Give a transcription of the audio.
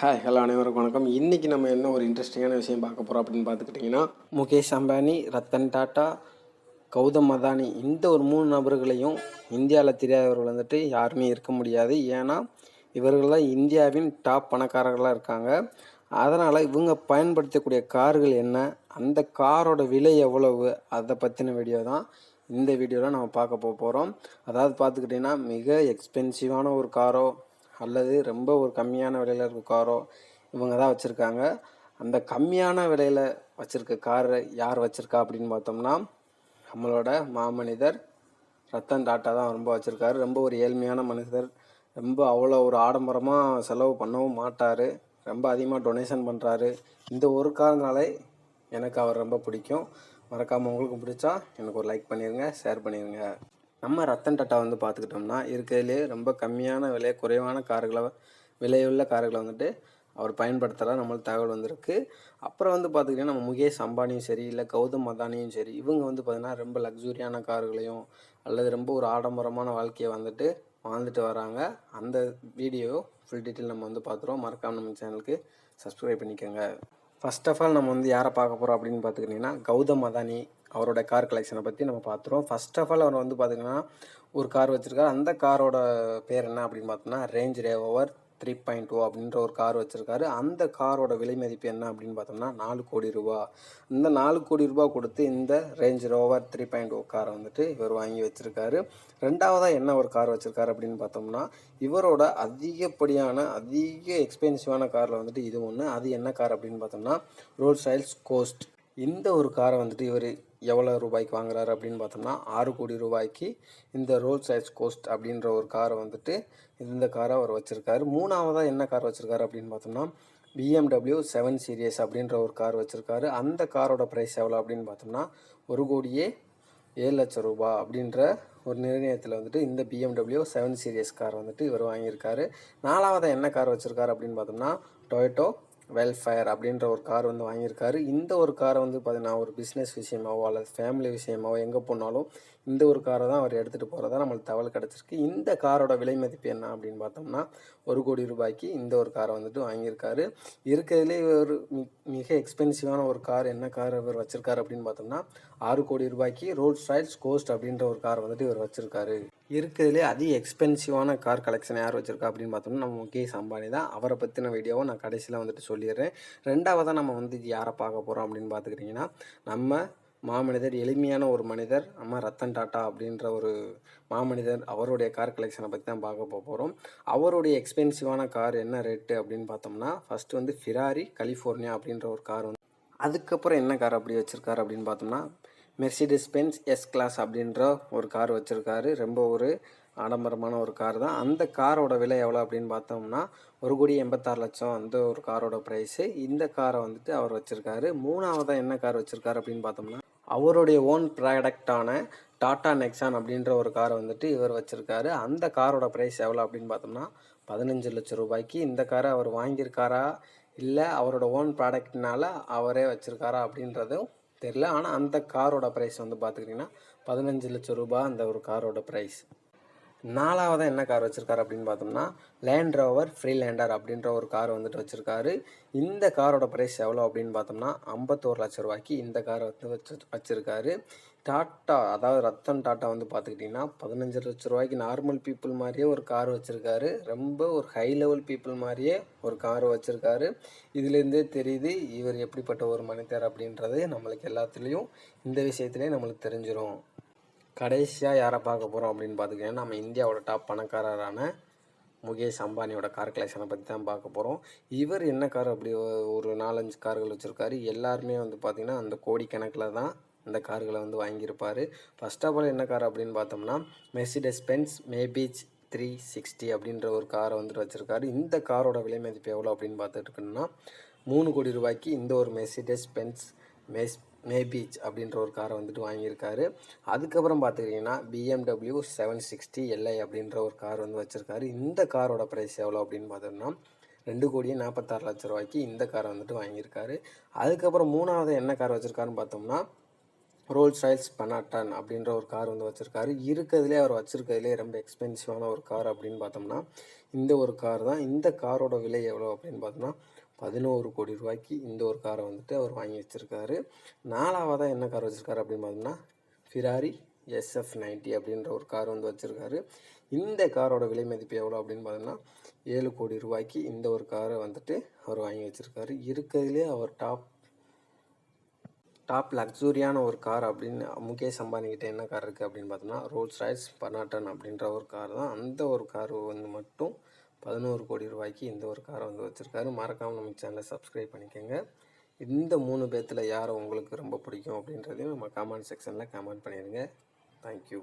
Hi hello அனைவருக்கும் வணக்கம். இன்றைக்கி நம்ம என்ன ஒரு இன்ட்ரெஸ்டிங்கான விஷயம் பார்க்க போகிறோம் அப்படின்னு பார்த்துக்கிட்டிங்கன்னா முகேஷ் அம்பானி ரத்தன் டாட்டா கௌதம் அதானி இந்த ஒரு மூணு நபர்களையும் இந்தியாவில் தெரியாதவர்கள் வந்துட்டு யாருமே இருக்க முடியாது. ஏன்னா இவர்கள் தான் இந்தியாவின் டாப் பணக்காரர்களாக இருக்காங்க. அதனால் இவங்க பயன்படுத்தக்கூடிய கார்கள் என்ன அந்த காரோட விலை எவ்வளவு அதை பற்றின வீடியோ தான் இந்த வீடியோவில் நம்ம பார்க்க போக போகிறோம் அதாவது பார்த்துக்கிட்டிங்கன்னா மிக எக்ஸ்பென்சிவான ஒரு காரோ அல்லது ரொம்ப ஒரு கம்மியான விலையில் இருக்க காரோ இவங்க தான் வச்சுருக்காங்க. அந்த கம்மியான விலையில் வச்சுருக்க காரை யார் வச்சுருக்கா அப்படின்னு பார்த்தோம்னா நம்மளோட மாமனிதர் ரத்தன் டாட்டா தான் ரொம்ப வச்சுருக்காரு. ரொம்ப ஒரு ஏழ்மையான மனிதர். ரொம்ப அவ்வளோ ஒரு ஆடம்பரமாக செலவு பண்ணவும் மாட்டார். ரொம்ப அதிகமாக டொனேஷன் பண்ணுறாரு இந்த ஒரு காரணனாலே எனக்கு அவர் ரொம்ப பிடிக்கும். மறக்காமல் உங்களுக்கும் பிடிச்சா எனக்கு ஒரு லைக் பண்ணிடுங்க ஷேர் பண்ணிடுங்க நம்ம ரத்தன் டாட்டா வந்து பார்த்துக்கிட்டோம்னா இருக்கிறதுலே ரொம்ப கம்மியான விலை குறைவான கார்களை விலையுள்ள கார்களை வந்துட்டு அவர் பயன்படுத்துகிறா நம்மளுக்கு தகவல் வந்திருக்கு. அப்புறம் வந்து பார்த்துக்கிட்டிங்கன்னா நம்ம முகேஷ் அம்பானியும் சரி இல்லை கௌதம் அதானியும் சரி இவங்க வந்து பார்த்திங்கன்னா ரொம்ப லக்ஸூரியான கார்களையும் அல்லது ரொம்ப ஒரு ஆடம்பரமான வாழ்க்கையை வந்துட்டு வாழ்ந்துட்டு வராங்க. அந்த வீடியோ ஃபுல் டீட்டெயில் நம்ம வந்து பார்த்துருவோம். மறக்காமல் நம்ம சேனலுக்கு சப்ஸ்கிரைப் பண்ணிக்கோங்க. ஃபஸ்ட் ஆஃப் ஆல் நம்ம வந்து யாரை பார்க்க போகிறோம் அப்படின்னு பார்த்துக்கிட்டிங்கன்னா கௌதம் அதானி அவரோட கார் கலெக்ஷனை பற்றி நம்ம பார்த்துருவோம் ஃபர்ஸ்ட் ஆஃப் ஆல் அவர் வந்து பார்த்திங்கன்னா ஒரு கார் வச்சுருக்காரு. அந்த காரோட பேர் என்ன அப்படின்னு பார்த்தோம்னா range rover three point two அப்படின்ற ஒரு கார் வச்சுருக்காரு. அந்த காரோட விலை மதிப்பு என்ன அப்படின்னு பார்த்தோம்னா நாலு கோடி ரூபா. இந்த நாலு கோடி ரூபா கொடுத்து இந்த range rover three point O காரை வந்துட்டு இவர் வாங்கி வச்சுருக்காரு. ரெண்டாவதாக என்ன ஒரு கார் வச்சுருக்காரு அப்படின்னு பார்த்தோம்னா இவரோட அதிகப்படியான அதிக எக்ஸ்பென்சிவான காரில் வந்துட்டு இது ஒன்று அது என்ன கார் அப்படின்னு பார்த்தோம்னா ரோல்ஸ் ராயல்ஸ் கோஸ்ட் இந்த ஒரு காரை வந்துட்டு இவர் எவ்வளோ ரூபாய்க்கு வாங்குறாரு அப்படின்னு பார்த்தோம்னா ஆறு கோடி ரூபாய்க்கு இந்த ரோல்ஸ் ராய்ஸ் கோஸ்ட் அப்படின்ற ஒரு காரை வந்துட்டு இந்த காரை அவர் வச்சுருக்காரு. மூணாவதாக என்ன கார் வச்சுருக்காரு அப்படின்னு பார்த்தோம்னா பிஎம்டபிள்யூ செவன் சீரியஸ் அப்படின்ற ஒரு கார் வச்சுருக்காரு. அந்த காரோட ப்ரைஸ் எவ்வளோ அப்படின்னு பார்த்தோம்னா ஒரு கோடியே ஏழு லட்சம் ரூபாய் அப்படின்ற ஒரு நிர்ணயத்தில் வந்துட்டு இந்த பிஎம்டபிள்யூ செவன் சீரியஸ் கார் வந்துட்டு இவர் வாங்கியிருக்காரு. நாலாவதாக என்ன கார் வச்சுருக்காரு அப்படின்னு பார்த்தோம்னா டொயட்டோ வெல்ஃபேர் அப்படின்ற ஒரு கார் வந்து வாங்கியிருக்காரு. இந்த ஒரு காரை வந்து பார்த்தீங்கன்னா ஒரு பிஸ்னஸ் விஷயமாவோ அல்லது ஃபேமிலி விஷயமாவோ எங்கே போனாலும் இந்த ஒரு காரை தான் அவர் எடுத்துகிட்டு போகிறதா நம்மளுக்கு தகவல் கிடச்சிருக்கு. இந்த காரோட விலை மதிப்பு என்ன அப்படின்னு பார்த்தோம்னா ஒரு கோடி ரூபாய்க்கு இந்த ஒரு காரை வந்துட்டு வாங்கியிருக்காரு. இருக்கிறதுலே ஒரு மிக எக்ஸ்பென்சிவான ஒரு கார் என்ன கார் இவர் வச்சுருக்காரு அப்படின்னு பார்த்தோம்னா ஆறு கோடி ரூபாய்க்கு ரோல்ஸ் ராயல்ஸ் கோஸ்ட் அப்படின்ற ஒரு கார் வந்துட்டு இவர் வச்சுருக்காரு. இருக்கிறதுலே அதிக எக்ஸ்பென்சிவான கார் கலெக்ஷன் யார் வச்சுருக்கா அப்படின்னு பார்த்தோம்னா நம்ம முகேஷ் அம்பானி தான். அவரை பற்றின வீடியோவை நான் கடைசியில் வந்துட்டு சொல்லிடுறேன். ரெண்டாவதாக நம்ம வந்து யாரை பார்க்க போகிறோம் அப்படின்னு பார்த்துக்கிட்டிங்கன்னா நம்ம மாமனிதர் எளிமையான ஒரு மனிதர் நம்ம ரத்தன் டாட்டா அப்படின்ற ஒரு மாமனிதர் அவருடைய கார் கலெக்ஷனை பற்றி தான் பார்க்க போகிறோம் அவருடைய எக்ஸ்பென்சிவான கார் என்ன ரேட்டு அப்படின்னு பார்த்தோம்னா ஃபஸ்ட்டு வந்து ஃபிராரி கலிஃபோர்னியா அப்படின்ற ஒரு கார் வந்து அதுக்கப்புறம் என்ன கார் அப்படி வச்சுருக்காரு அப்படின்னு பார்த்தோம்னா மெர்சிடிஸ் பென்ஸ் எஸ் கிளாஸ் அப்படின்ற ஒரு கார் வச்சுருக்காரு. ரொம்ப ஒரு ஆடம்பரமான ஒரு கார் தான். அந்த காரோட விலை எவ்வளோ அப்படின்னு பார்த்தோம்னா ஒரு கோடி எண்பத்தாறு லட்சம் அந்த ஒரு காரோட ப்ரைஸு இந்த காரை வந்துட்டு அவர் வச்சுருக்காரு. மூணாவதாக என்ன கார் வச்சுருக்காரு அப்படின்னு பார்த்தோம்னா அவருடைய ஓன் ப்ராடக்டான டாட்டா நெக்ஸான் அப்படின்ற ஒரு காரை வந்துட்டு இவர் வச்சுருக்காரு. அந்த காரோட ப்ரைஸ் எவ்வளோ அப்படின்னு பார்த்தோம்னா பதினஞ்சு லட்சம் ரூபாய்க்கு இந்த காரை அவர் வாங்கியிருக்காரா? இல்லை அவரோட ஓன் ப்ராடக்ட்னால அவரே வச்சுருக்காரா அப்படின்றதும் தெரில ஆனால் அந்த காரோட ப்ரைஸ் வந்து பார்த்துக்கிட்டிங்கன்னா பதினஞ்சு லட்சம் ரூபாய் அந்த ஒரு காரோட ப்ரைஸ் நாலாவதாக என்ன கார் வச்சுருக்காரு அப்படின்னு பார்த்தோம்னா லேண்ட் ரோவர் ஃப்ரீ லேண்டர் அப்படின்ற ஒரு கார் வந்துட்டு வச்சுருக்காரு. இந்த காரோட ப்ரைஸ் எவ்வளோ அப்படின்னு பார்த்தோம்னா ஐம்பத்தோரு லட்ச ரூபாய்க்கு இந்த காரை வந்து வச்சு வச்சுருக்காரு. டாட்டா அதாவது ரத்தன் டாட்டா வந்து பார்த்துக்கிட்டிங்கன்னா பதினஞ்சு லட்ச ரூபாய்க்கு நார்மல் பீப்புள் மாதிரியே ஒரு கார் வச்சுருக்காரு. ரொம்ப ஒரு ஹை லெவல் பீப்புள் மாதிரியே ஒரு கார் வச்சுருக்காரு. இதுலேருந்தே தெரியுது இவர் எப்படிப்பட்ட ஒரு மனிதர் அப்படின்றது நம்மளுக்கு எல்லாத்துலேயும் இந்த விஷயத்துலேயே நம்மளுக்கு தெரிஞ்சிடும் கடைசியாக யாரை பார்க்க போகிறோம் அப்படின்னு பார்த்துக்கிட்டீங்கன்னா நம்ம இந்தியாவோட டாப் பணக்காரரான முகேஷ் அம்பானியோட கார் கலெக்ஷனை பற்றி தான் பார்க்க போகிறோம் இவர் என்ன கார் அப்படி ஒரு நாலஞ்சு கார்கள் வச்சுருக்காரு? எல்லாருமே வந்து பார்த்திங்கன்னா அந்த கோடிக்கணக்கில் தான் இந்த கார்களை வந்து வாங்கியிருப்பார். ஃபர்ஸ்ட் ஆஃப் ஆல் என்ன கார் அப்படின்னு பார்த்தோம்னா Mercedes Benz Maybach three sixty அப்படின்ற ஒரு காரை வந்துட்டு வச்சுருக்காரு. இந்த காரோட விலை மதிப்பு எவ்வளோ அப்படின்னு பார்த்துட்டுருக்குன்னா மூணு கோடி ரூபாய்க்கு இந்த ஒரு மெர்சிடஸ் பென்ஸ் மெஸ் மேபீச் அப்படின்ற ஒரு காரை வந்துட்டு வாங்கியிருக்காரு. அதுக்கப்புறம் பார்த்துக்கிட்டிங்கன்னா பிஎம்டபிள்யூ செவன் சிக்ஸ்டி எல்ஐ அப்படின்ற ஒரு கார் வந்து வச்சுருக்காரு. இந்த காரோட ப்ரைஸ் எவ்வளோ அப்படின்னு பார்த்தோம்னா ரெண்டு கோடியே நாற்பத்தாறு லட்ச ரூபாய்க்கு இந்த காரை வந்துட்டு வாங்கியிருக்காரு. அதுக்கப்புறம் மூணாவது என்ன கார் வச்சுருக்காருன்னு பார்த்தோம்னா ரோல்ஸ் ராயல்ஸ் பனாட்டான் அப்படின்ற ஒரு கார் வந்து வச்சுருக்காரு. இருக்கிறதுலே அவர் வச்சுருக்கிறதுலே ரொம்ப எக்ஸ்பென்சிவான ஒரு கார் அப்படின்னு பார்த்தோம்னா இந்த ஒரு கார் தான். இந்த காரோட விலை எவ்வளோ அப்படின்னு பார்த்தோம்னா பதினோரு கோடி ரூபாய்க்கு இந்த ஒரு காரை வந்துட்டு அவர் வாங்கி வச்சுருக்காரு. நாலாவதாக என்ன கார் வச்சுருக்காரு அப்படின்னு பார்த்தோம்னா ஃபிராரி எஸ்எஃப் நைன்ட்டி அப்படின்ற ஒரு கார் வந்து வச்சுருக்காரு. இந்த காரோட விலை மதிப்பு எவ்வளோ அப்படின்னு பார்த்தோம்னா ஏழு கோடி ரூபாய்க்கு இந்த ஒரு காரை வந்துட்டு அவர் வாங்கி வச்சுருக்காரு. இருக்கிறதுலே அவர் டாப் டாப் லக்ஸூரியான ஒரு கார் அப்படின்னு முகேஷ் அம்பானிக்கிட்ட என்ன கார் இருக்குது அப்படின்னு பார்த்தோம்னா ரோல்ஸ் ராய்ஸ் பனாட்டன் அப்படின்ற ஒரு கார் தான். அந்த ஒரு கார் வந்து மட்டும் பதினோரு கோடி ரூபாய்க்கு இந்த ஒரு காரை வந்து வச்சுருக்காரு. மறக்காமல் நம்ம சேனலை சப்ஸ்கிரைப் பண்ணிக்கோங்க. இந்த மூணு பேர்த்தில் யாரை உங்களுக்கு ரொம்ப பிடிக்கும் அப்படின்றதையும் நம்ம கமெண்ட் செக்ஷனில் கமெண்ட் பண்ணிடுங்க. தேங்க்யூ